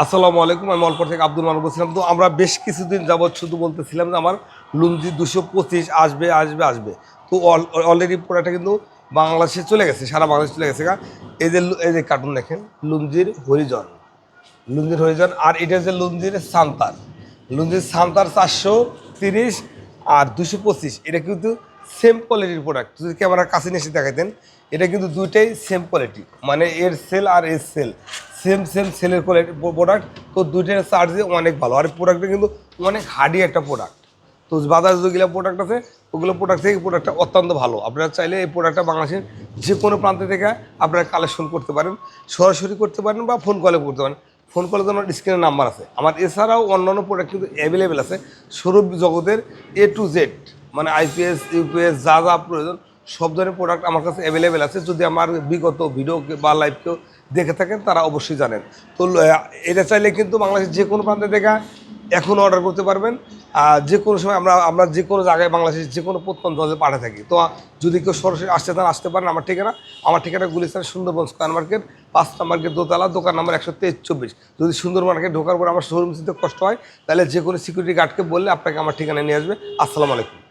আসসালামু আলাইকুম, আমি অল্প থেকে আব্দুল মানব বলছিলাম। তো আমরা বেশ কিছুদিন যাবৎ শুধু বলতেছিলাম যে আমার লুঞ্জি দুশো পঁচিশ আসবে আসবে আসবে। তো অলরেডি প্রোডাক্টটা কিন্তু বাংলাদেশে চলে গেছে, সারা বাংলাদেশে চলে গেছে। এই যে এই যে কার্টুন দেখেন লুঞ্জির হরিজন। লুঞ্জির হরিজন, আর এটা হচ্ছে লুঞ্জির সান্তার লুঞ্জির সান্তার চারশো তিরিশ আর দুশো পঁচিশ, এটা কিন্তু সেম কোয়ালিটির প্রোডাক্ট যদি ক্যামেরার কাছে নিয়ে এসে দেখাতেন এটা কিন্তু দুইটাই সেম কোয়ালিটি মানে এর সেল আর এর সেল সেম সেম সেলের কোয়ালিটি প্রোডাক্ট তো দুইটার চার্জে অনেক ভালো। আর প্রোডাক্টটা কিন্তু অনেক হার্ডি একটা প্রোডাক্ট তো বাজারে যেগুলো প্রোডাক্ট আছে, ওগুলো প্রোডাক্ট থেকে প্রোডাক্টটা অত্যন্ত ভালো। আপনারা চাইলে এই প্রোডাক্টটা বাংলাদেশের যে কোনো প্রান্ত থেকে আপনারা কালেকশন করতে পারেন, সরাসরি করতে পারেন বা ফোন কলে করতে পারেন। ফোন কলে তো আমার স্ক্রিনের নাম্বার আছে। আমার এছাড়াও অন্যান্য প্রোডাক্ট কিন্তু অ্যাভেলেবেল আছে। সৌরভ জগতের এ টু জেড মানে আইপিএস ইউপিএস যা যা প্রয়োজন সব ধরনের প্রোডাক্ট আমার কাছে অ্যাভেলেবেল আছে। যদি আমার বিগত ভিডিও বা লাইভ কেউ দেখে থাকেন, তারা অবশ্যই জানেন। তো এটা চাইলে কিন্তু বাংলাদেশের যে কোনো প্রান্তে দেখা এখন অর্ডার করতে পারবেন। আর যে কোনো সময় আমরা আমরা যে কোনো জায়গায় বাংলাদেশের যে কোনো প্রত্যন্ত অঞ্চলে থাকি। তো, যদি কেউ সরাসরি আসতে চান, আসতে পারেন আমার ঠিকানা। আমার ঠিকানা গুলিস্তান, সুন্দরবন স্কোয়ার মার্কেট, পাঁচ নাম্বার গেট দোতলা, দোকান নাম্বার একশো তেইশ, চব্বিশ। যদি সুন্দর মার্কেট ঢোকার পর আমার শোরুম চিনতে কষ্ট হয়, তাহলে যে কোনো সিকিউরিটি গার্ডকে বললে আপনাকে আমার ঠিকানায় নিয়ে আসবে। আসসালামু আলাইকুম।